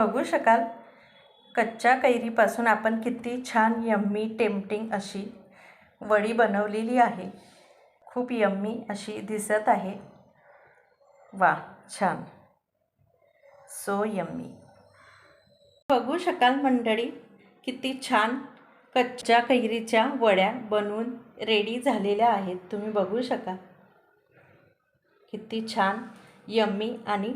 बघू शकाल. कच्च्या कैरीपासून आपण किती छान यम्मी टेम्पटिंग अशी वडी बनवलेली आहे. खूप यम्मी अशी दिसत आहे. वा छान. सो यम्मी बघू शकाल मंडळी किती छान कच्च्या कैरीच्या वड्या बनवून रेडी झालेल्या आहेत. तुम्ही बघू शकाल. किती छान यम्मी आणि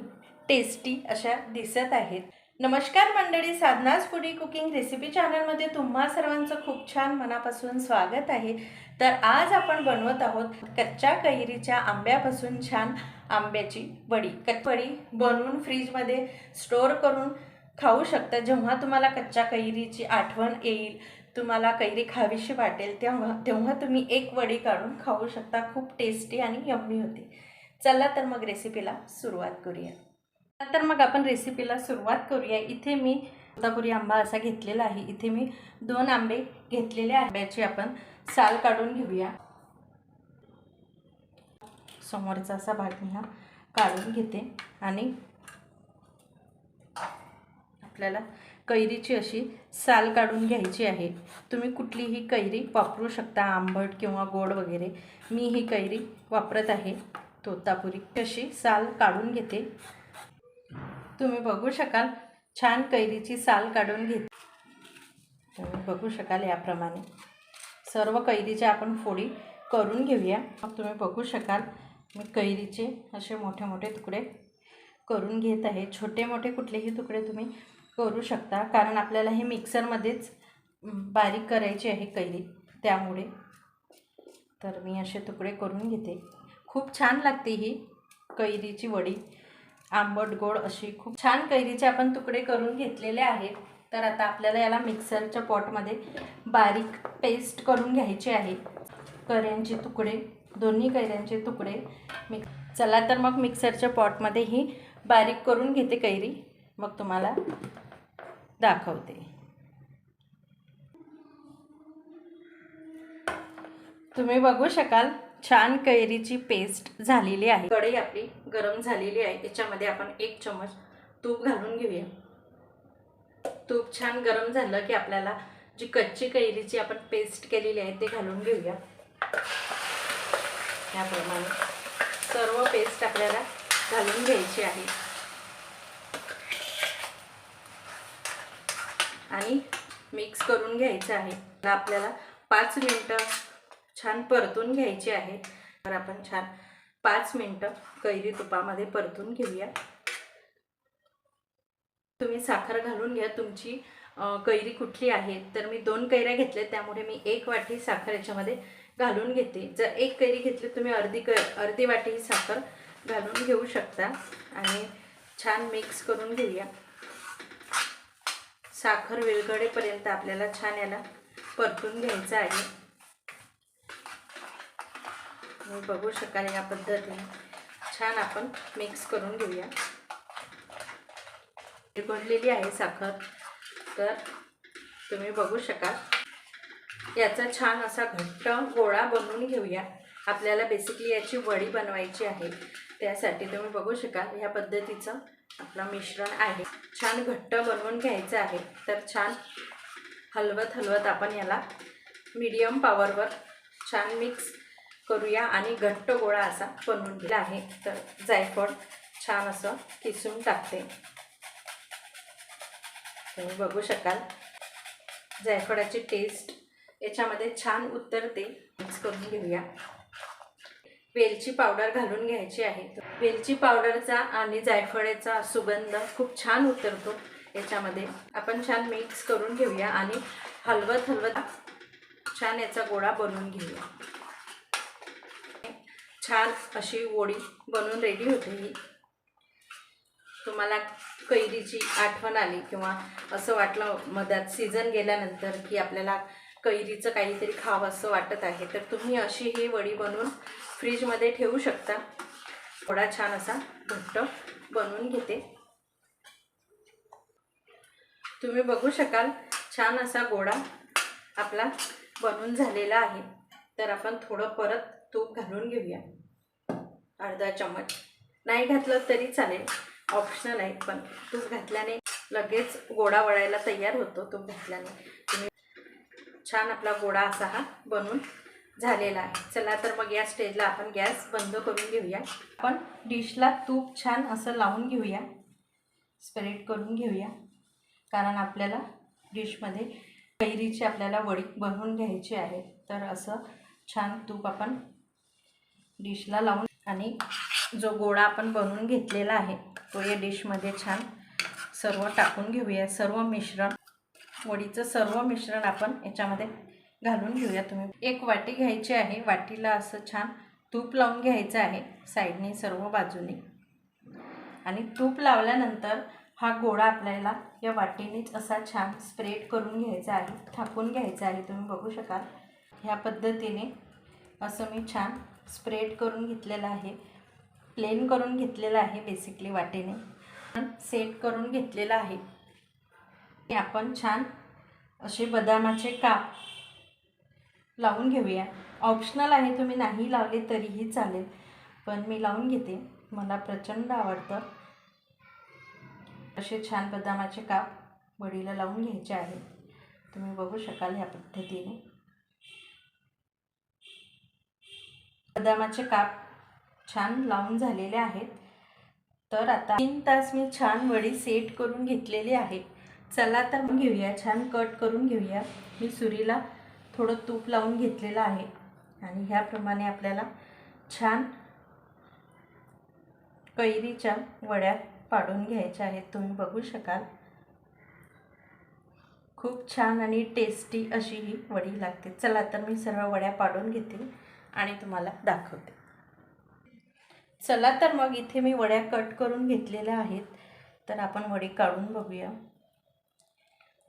टेस्टी अशा दिसत आहेत. नमस्कार मंडळी साधनाज फुडी कुकिंग रेसिपी चॅनलमध्ये तुम्हा सर्वांचं खूप छान मनापासून स्वागत आहे. तर आज आपण बनवत आहोत कच्च्या कैरीच्या आंब्यापासून छान आंब्याची वडी. कटवडी बनवून फ्रीजमध्ये स्टोअर करून खाऊ शकता. जेव्हा तुम्हाला कच्च्या कैरीची आठवण येईल तुम्हाला कैरी खावीशी वाटेल तेव्हा तेव्हा तुम्ही एक वडी काढून खाऊ शकता. खूप टेस्टी आणि यम्मी होती. चला तर मग रेसिपीला सुरुवात करूया. तर मग आपण रेसिपीला सुरुवात करूया. इथे मी तोतापुरी आंबा असा घेतलेला आहे. इथे मी दोन आंबे घेतलेले आंब्याची आपण साल काढून घेऊया. समोरचा असा भाग मी हा काढून घेते. आणि आपल्याला कैरीची अशी साल काढून घ्यायची आहे. तुम्ही कुठलीही कैरी वापरू शकता. आंबट किंवा गोड वगैरे. मी ही कैरी वापरत आहे. तोतापुरी अशी साल काढून घेते. तुम्ही बघू शकाल छान कैरीची साल काढून घेत तुम्ही बघू शकाल याप्रमाणे. सर्व कैरीच्या आपण फोडी करून घेऊया. मग तुम्ही बघू शकाल मी कैरीचे असे मोठे मोठे तुकडे करून घेत आहे. छोटे मोठे कुठलेही तुकडे तुम्ही करू शकता कारण आपल्याला हे मिक्सरमध्येच बारीक करायची आहे कैरी. त्यामुळे तर मी असे तुकडे करून घेते. खूप छान लागते ही कैरीची वडी. आंबट गोड अशी खूप छान कैरीचे आपण तुकडे करून घेतलेले आहेत. तर आता आपल्याला याला मिक्सरच्या पॉटमध्ये बारीक पेस्ट करून घ्यायची आहे. कैऱ्यांचे तुकडे दोन्ही कैऱ्यांचे तुकडे. मिक चला तर मग मिक्सरच्या पॉटमध्ये ही बारीक करून घेते कैरी. मग तुम्हाला दाखवते. तुम्ही बघू शकाल छान कैरीची पेस्ट झालेली आहे. कढई आपली गरम झालेली आहे. याच्यामध्ये आपण एक चमच तूप घालून घेऊया. तूप छान गरम झालं की आपल्याला जी कच्ची कैरीची आपण पेस्ट केलेली आहे ते घालून घेऊया. याप्रमाणे सर्व पेस्ट आपल्याला घालून घ्यायची आहे. आणि मिक्स करून घ्यायचं आहे. आपल्याला पाच मिनटं छान परतून घ्यायची आहे तर आपण छान पाच मिनटं कैरी तुपामध्ये परतून घेऊया. तुम्ही साखर घालून घ्या. तुमची कैरी कुठली आहे? तर मी दोन कैऱ्या घेतल्या. त्यामुळे मी एक वाटी साखर याच्यामध्ये घालून घेते. जर एक कैरी घेतली तुम्ही अर्धी क अर्धी वाटी साखर घालून घेऊ शकता. आणि छान मिक्स करून घेऊया. साखर विरघडेपर्यंत आपल्याला छान याला परतून घ्यायचं आहे. तुम्ही बघू शकाल या पद्धतीने. छान आपण मिक्स करून घेऊया. विरघळलेली आहे साखर तर तुम्ही बघू शकाल. याचा छान असा घट्ट गोळा बनवून घेऊया. आपल्याला बेसिकली याची वडी बनवायची आहे. त्यासाठी तुम्ही बघू शकाल ह्या पद्धतीचं आपलं मिश्रण आहे. छान घट्ट बनवून घ्यायचं आहे. तर छान हलवत हलवत आपण याला मीडियम पॉवरवर छान मिक्स करूया आणि घट्ट गोळा असा बनवून दिला आहे. तर जायफळ छान असं किसून टाकते. तुम्ही बघू शकाल. जायफळाची टेस्ट याच्यामध्ये छान उतरते मिक्स करून घेऊया. वेलची पावडर घालून घ्यायची आहे. वेलची पावडरचा आणि जायफळाचा सुगंध खूप छान उतरतो. याच्यामध्ये आपण छान मिक्स करून घेऊया आणि हलवत हलवत छान याचा गोळा बनवून घेऊया. छान अशी वडी बनवून रेडी होते ही तुम्हाला कैरीची आठवण आली किंवा असं वाटलं मधात सीझन गेल्यानंतर की आपल्याला कैरीचं काहीतरी खावं असं वाटत आहे तर तुम्ही अशी ही वडी बनवून फ्रीजमध्ये ठेवू शकता. थोडा छान असा घट्ट बनवून घेते. तुम्ही बघू शकाल छान असा गोडा आपला बनून झालेला आहे. तर आपण थोडं परत तूप घालून घेऊया. अर्धा चम्मच. नाही घातलं तरी चालेल. ऑप्शनल आहे पण तूप घातल्याने लगेच गोडा वळायला तयार होतो तूप घातल्याने. तुम्ही छान आपला गोडा असा हा बनून झालेला आहे. चला तर मग या स्टेजला आपण गॅस बंद करून घेऊया. आपण डिशला तूप छान असं लावून घेऊया. स्प्रेड करून घेऊया. कारण आपल्याला डिशमध्ये कैरीची आपल्याला वडी बनवून घ्यायची आहे. तर असं छान तूप आपण डिशला लावून आणि जो गोळा आपण बनवून घेतलेला आहे तो या डिशमध्ये छान सर्व टाकून घेऊया. सर्व मिश्रण वडीचं सर्व मिश्रण आपण याच्यामध्ये घालून घेऊया तुम्ही. एक वाटी घ्यायची आहे. वाटीला असं छान तूप लावून घ्यायचं आहे साईडने सर्व बाजूने. आणि तूप लावल्यानंतर हा गोळा आपल्याला या वाटीनेच असा छान स्प्रेड करून घ्यायचा आहे थापून घ्यायचा आहे. तुम्ही बघू शकाल. ह्या पद्धतीने असं मी छान स्प्रेड करून घेतलेलं आहे. प्लेन करून घेतलेलं आहे बेसिकली वाटेने. सेट करून घेतलेलं आहे. हे आपण छान असे बदामाचे काप लावून घेऊया. ऑप्शनल आहे तुम्ही नाही लावले तरीही चालेल. पण मी लावून घेते. मला प्रचंड आवडतं. असे छान बदामाचे काप वडीला लावून घ्यायचे आहे तुम्ही बघू शकाल ह्या पद्धतीने. बदामाचे काप छान लावून झालेले आहेत. तर आता तीन तास मी छान वडी सेट करून घेतलेली आहे. चला तर मग घेऊया छान कट करून घेऊया. मी सुरीला थोडं तूप लावून घेतलेलं आहे. आणि ह्याप्रमाणे आपल्याला छान कैरीच्या वड्या पाडून घ्यायच्या आहेत. तुम्ही बघू शकाल. खूप छान आणि टेस्टी अशी ही वडी लागते. चला तर मी सर्व वड्या पाडून घेते. आणि तुम्हाला दाखवते. चला तर मग इथे मी वड्या कट करून घेतलेल्या आहेत. तर आपण वडी काढून बघूया.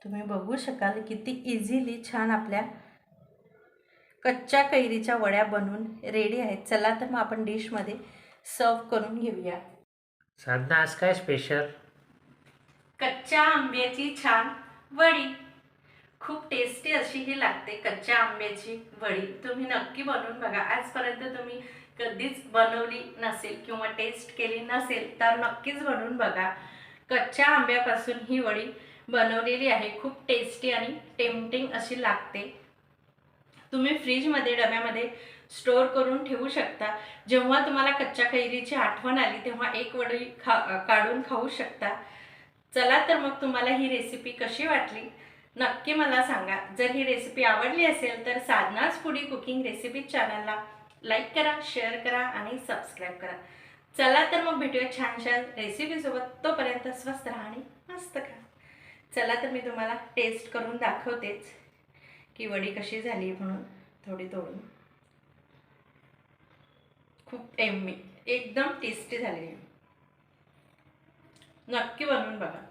तुम्ही बघू शकाल किती इझिली छान आपल्या कच्च्या कैरीच्या वड्या बनवून रेडी आहेत. चला तर मग आपण डिशमध्ये सर्व करून घेऊया. साधना आज काय स्पेशल कच्च्या आंब्याची छान वडी. खूप टेस्टी अशी ही लागते कच्च्या आंब्याची वडी. तुम्ही नक्की बनवून बघा. आजपर्यंत तुम्ही कधीच बनवली नसेल किंवा टेस्ट केली नसेल तर नक्कीच बनवून बघा. कच्च्या आंब्यापासून ही वडी बनवलेली आहे. खूप टेस्टी आणि टेम्पटिंग अशी लागते. तुम्ही फ्रीजमध्ये डब्यामध्ये स्टोअर करून ठेवू शकता. जेव्हा तुम्हाला कच्च्या कैरीची आठवण आली तेव्हा एक वडी खा काढून खाऊ शकता. चला तर मग तुम्हाला ही रेसिपी कशी वाटली? नक्की मला सांगा. जर ही रेसिपी आवडली असेल तर साधनाच फुडी कुकिंग रेसिपी चॅनलला लाईक करा शेअर करा आणि सबस्क्राईब करा. चला तर मग भेटूया छान छान रेसिपीसोबत तोपर्यंत स्वस्त राहा आणि मस्त खा. चला तर मी तुम्हाला टेस्ट करून दाखवतेच की वडी कशी झाली म्हणून थोडी तोडून. खूप एम्मी एकदम टेस्टी झालेली. नक्की बनवून बघा.